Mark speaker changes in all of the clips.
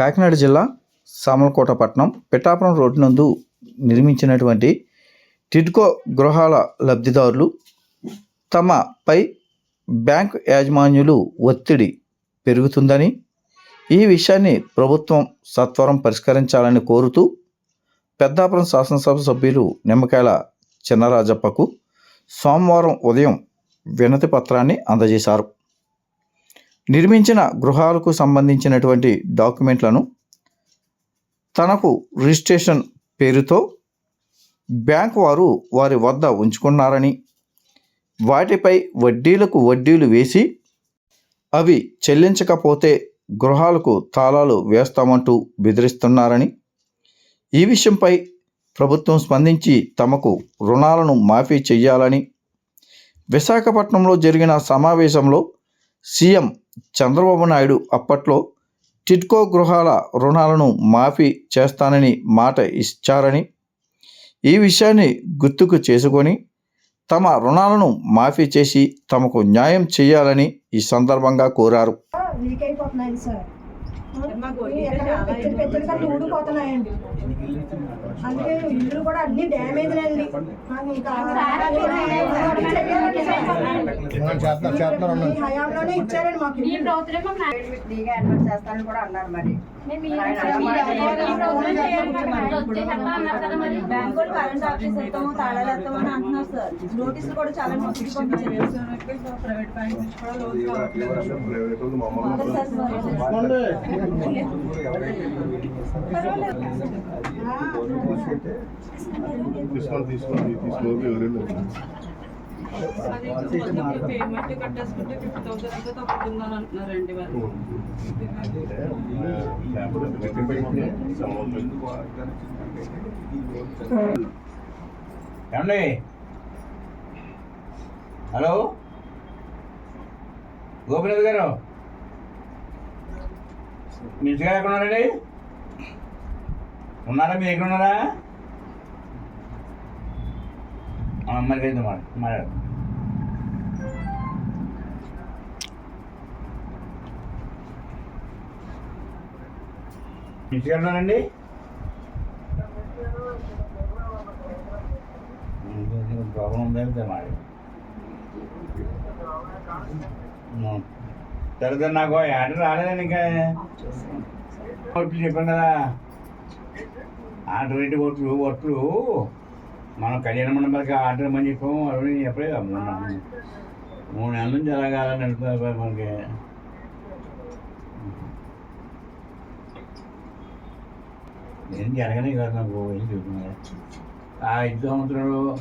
Speaker 1: కాకినాడ జిల్లా సామలకోట పట్టణం పిఠాపురం రోడ్డు నందు నిర్మించినటువంటి టిడ్కో గృహాల లబ్ధిదారులు తమపై బ్యాంక్ యాజమాన్యులు ఒత్తిడి పెరుగుతుందని ఈ విషయాన్ని ప్రభుత్వం సత్వరం పరిష్కరించాలని కోరుతూ పెద్దాపురం శాసనసభ సభ్యులు నిమ్మకాయల చిన్నరాజప్పకు సోమవారం ఉదయం వినతి పత్రాన్ని అందజేశారు. నిర్మించిన గృహాలకు సంబంధించినటువంటి డాక్యుమెంట్లను తనకు రిజిస్ట్రేషన్ పేరుతో బ్యాంక్ వారు వారి వద్ద ఉంచుకున్నారని వాటిపై వడ్డీలకు వడ్డీలు వేసి అవి చెల్లించకపోతే గృహాలకు తాళాలు వేస్తామంటూ బెదిరిస్తున్నారని ఈ విషయంపై ప్రభుత్వం స్పందించి తమకు రుణాలను మాఫీ చేయాలని విశాఖపట్నంలో జరిగిన సమావేశంలో సీఎం చంద్రబాబు నాయుడు అప్పట్లో టిట్కో గృహాల రుణాలను మాఫీ చేస్తానని మాట ఇచ్చారని ఈ విషయాన్ని గుర్తుకు చేసుకొని తమ రుణాలను మాఫీ చేసి తమకు న్యాయం చేయాలని ఈ సందర్భంగా కోరారు.
Speaker 2: పెద్దలు పెద్దలు కళ్ళు ఊడిపోతున్నాయండి. అందుకే ఇల్లు కూడా అన్ని డ్యామేజ్ అండి హయాంలోనే ఇచ్చారండి మాకు
Speaker 3: చేస్తానని కూడా అన్నారు మరి.
Speaker 4: మేము ఈ విషయం మీద ఈ ప్రభుత్వం చేయాలి కదా మరి. వచ్చేసేద్దాం అన్నారు కదా మరి.
Speaker 5: బ్యాంక్ వాళ్ళు కరెంట్ ఆఫీస్ ఇస్తాము తాళాలు వేస్తామని అంటున్నారు సార్ నోటీసులు కూడా చాలా నోటీసులు పంపించారు ప్రైవేట్ బ్యాంక్ నుంచి కూడా లోన్ కావట్లేదు
Speaker 6: తీసుకొని తీసుకొని తీసుకొని
Speaker 5: పేమెంట్ కట్టేసుకుంటే ఫిఫ్టీ థౌసండ్ అంటున్నారండి వాళ్ళు
Speaker 7: ఏమండి? హలో? గోపినాథ్ గారు? మీ ఇంటికాడ ఎక్కడ ఉన్నారండి ఉన్నారా? మీరు ఎక్కడ ఉన్నారా ఆ, మరి అయితే మాట మాట్లాడు మీ ఇంటికాడ ప్రాబ్లం ఉందంటే మరి సరే నాకు ఆర్డర్ రాలేదండి ఇంకా. ఓట్లు చెప్పాను కదా. ఆర్డర్ ఏంటి ఓట్లు ఓట్లు. మనం కళ్యాణ మండపానికి ఆర్డర్ ఇవ్వమని చెప్పాము అవి ఎప్పుడే మూడు నెలల నుంచి అలాగా నడుపుతున్నారు మనకి. ఏం జరగనే కాదు నాకు ఏం చెప్తున్నా ఆ ఐదు సంవత్సరాలు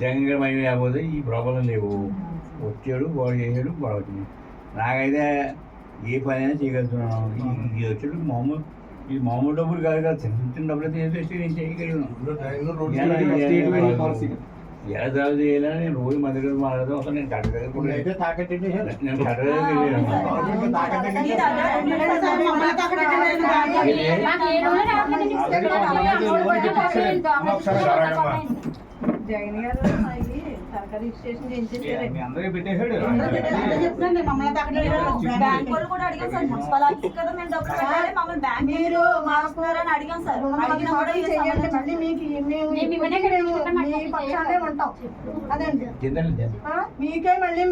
Speaker 7: జగన్ గారు మహిళ లేకపోతే ఈ ప్రాబ్లం లేవు. వచ్చాడు గొడవ చేసాడు గొడవ వచ్చింది. నాకైతే ఏ పని అయినా చేయగలుగుతున్నాను. ఈ- ఇది వచ్చాడు మామూలు ఇది మామూలు డబ్బులు కాదు కదా చిన్న చిన్న డబ్బులు అయితే చేసి నేను చేయగలను. ఎలా జాబ్ చేయాలని నేను రోజు మంది దగ్గర మాట్లాడదాం అసలు నేను కట్ట దగ్గర నేను కట్ట దగ్గర.
Speaker 5: జగన్ గారు
Speaker 2: మీరు
Speaker 5: మారుస్తున్నారని అడిగాం సార్.
Speaker 2: మీకు మళ్ళీ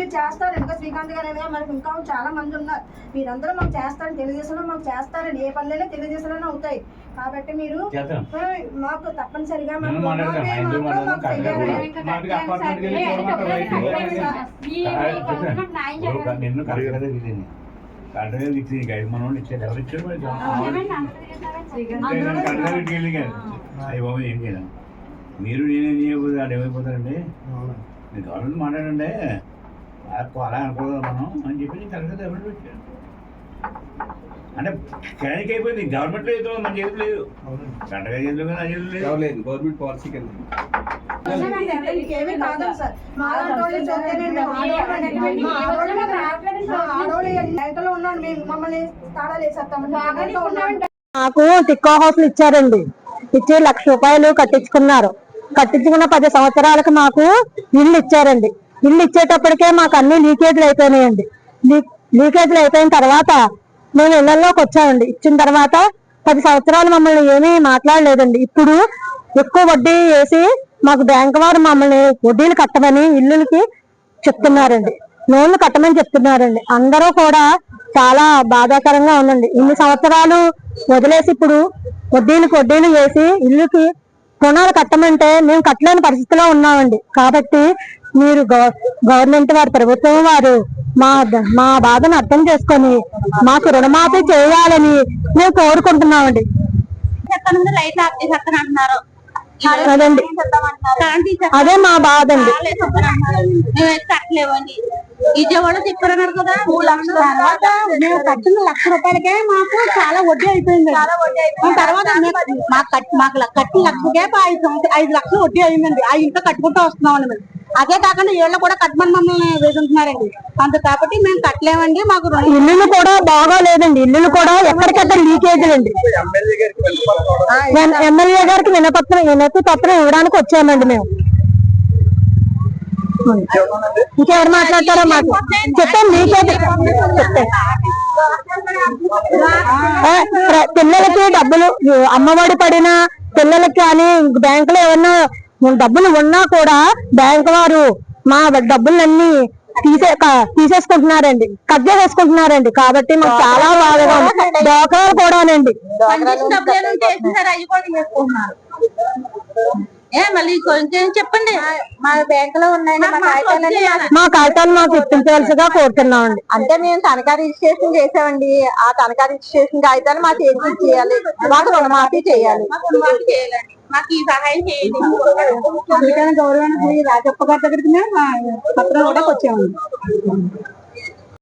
Speaker 2: మీరు చేస్తారు. ఇంకా శ్రీకాంత్ గారు మనకి ఇంకా చాలా మంది ఉన్నారు. మీరందరూ మాకు చేస్తారని తెలుగుదేశంలో మాకు చేస్తారండి ఏ పనులైనా తెలుగుదేశంలోనే అవుతాయి. కాబట్టి మీరు మాకు తప్పనిసరిగా మాకు
Speaker 7: నిన్ను కరెక్ట్గా ఇచ్చింది కరెక్ట్గా ఇచ్చింది. గైడ్ మన ఇచ్చారు. ఎవరు ఇచ్చారు కరెక్ట్గా వెళ్ళి అయ్యి బాబు ఏం చేయలేం. మీరు నేనేం చేయకపోతే అది ఏమైపోతారండి? మీరు గవర్నమెంట్ మాట్లాడండి. అలా అలా అనుకోదు మనం అని చెప్పి నేను కరెక్ట్గా ఎవరు వచ్చాను అంటే క్యానికి అయిపోయింది. గవర్నమెంట్లో ఏదో మన చేతులు లేదు. కరెక్ట్గా చేతులు కానీ నా చేతులు లేదు.
Speaker 8: లేదు గవర్నమెంట్ పాలసీ కింద.
Speaker 9: నాకు టిక్కో హౌస్లు ఇచ్చారండి. ఇచ్చి లక్ష రూపాయలు కట్టించుకున్నారు. కట్టించుకున్న పది సంవత్సరాలకు మాకు ఇల్లు ఇచ్చారండి. ఇల్లు ఇచ్చేటప్పటికే మాకు అన్ని లీకేజ్లు అయిపోయినాయండి. లీ- లీకేజ్లు అయిపోయిన తర్వాత మేము ఇళ్ళలోకి వచ్చామండి. ఇచ్చిన తర్వాత పది సంవత్సరాలు మమ్మల్ని ఏమీ మాట్లాడలేదండి. ఇప్పుడు ఎక్కువ వడ్డీ వేసి మాకు బ్యాంక్ వారు మమ్మల్ని వడ్డీలు కట్టమని ఇల్లులకి చెప్తున్నారండి. లోన్లు కట్టమని చెప్తున్నారండి. అందరూ కూడా చాలా బాధాకరంగా ఉందండి. ఇన్ని సంవత్సరాలు వదిలేసి ఇప్పుడు వడ్డీలకు వడ్డీలు వేసి ఇల్లుకి రుణాలు కట్టమంటే మేము కట్టలేని పరిస్థితిలో ఉన్నామండి. కాబట్టి మీరు గవ- గవర్నమెంట్ వారు ప్రభుత్వం వారు మా మా బాధను అర్థం చేసుకొని మాకు రుణమాఫీ చేయాలని మేము కోరుకుంటున్నామండి. అదండి. అదే మా బాధ అండి.
Speaker 4: విజయవాడ చెప్పారన్నారు కదా మూడు లక్షల
Speaker 9: తర్వాత మేము కట్టిన లక్ష రూపాయలకే మాకు చాలా వడ్డీ అయిపోయింది. తర్వాత మాకు కట్టిన లక్షకే ఐదు ఐదు లక్షలు వడ్డీ అయిందండి. ఆ ఇంట్లో కట్టుకుంటూ వస్తున్నామండి మేము. అదే కాకుండా ఏళ్ళు కూడా కట్టమని మమ్మల్ని వేసుకుంటున్నారండి అంత కాబట్టి మేము కట్టలేమండి మాకు ఇల్లులు కూడా బాగోలేదండి ఇల్లులు కూడా ఎక్కడికక్కడ లీకేజీలు అండి. ఎమ్మెల్యే గారికి వినపత్రం వినతి పత్రం ఇవ్వడానికి వచ్చామండి మేము. ఇంకెవరు మాట్లాడతారో మాకు చెప్పండి ప్ర- పిల్లలకి డబ్బులు అమ్మఒడి పడిన పిల్లలకి కానీ బ్యాంకులో ఏమన్నా డబ్బులు ఉన్నా కూడా బ్యాంక్ వారు మా డబ్బులన్నీ తీసే తీసేసుకుంటున్నారండి. కట్ చేసేసుకుంటున్నారండి. కాబట్టి మాకు చాలా బాధగా ఉంది. డోకరాలు కూడానండి.
Speaker 4: ఏ మళ్ళీ కొంచెం చెప్పండి.
Speaker 5: మా బ్యాంక్లో ఉన్నాయి మా కాగితాలన్నీ మాకు-
Speaker 9: మా కాగితాలు మాకు ఇప్పించవలసిగా కోరుతున్నామండి.
Speaker 5: అంటే మేము తనఖా రిజిస్ట్రేషన్ చేసామండి. ఆ తనఖా రిజిస్ట్రేషన్ కాగితాలు మా చేతికి ఇచ్చేయాలి మాకు రుణమాఫీ చేయాలి.
Speaker 4: మాకు రుణమాఫీ చేయాలండి. మాకు ఈ సహాయం చేయండి.
Speaker 9: గౌరవానికి రాజప్ప గారి దగ్గరికి మేము పత్రం కూడా వచ్చామండి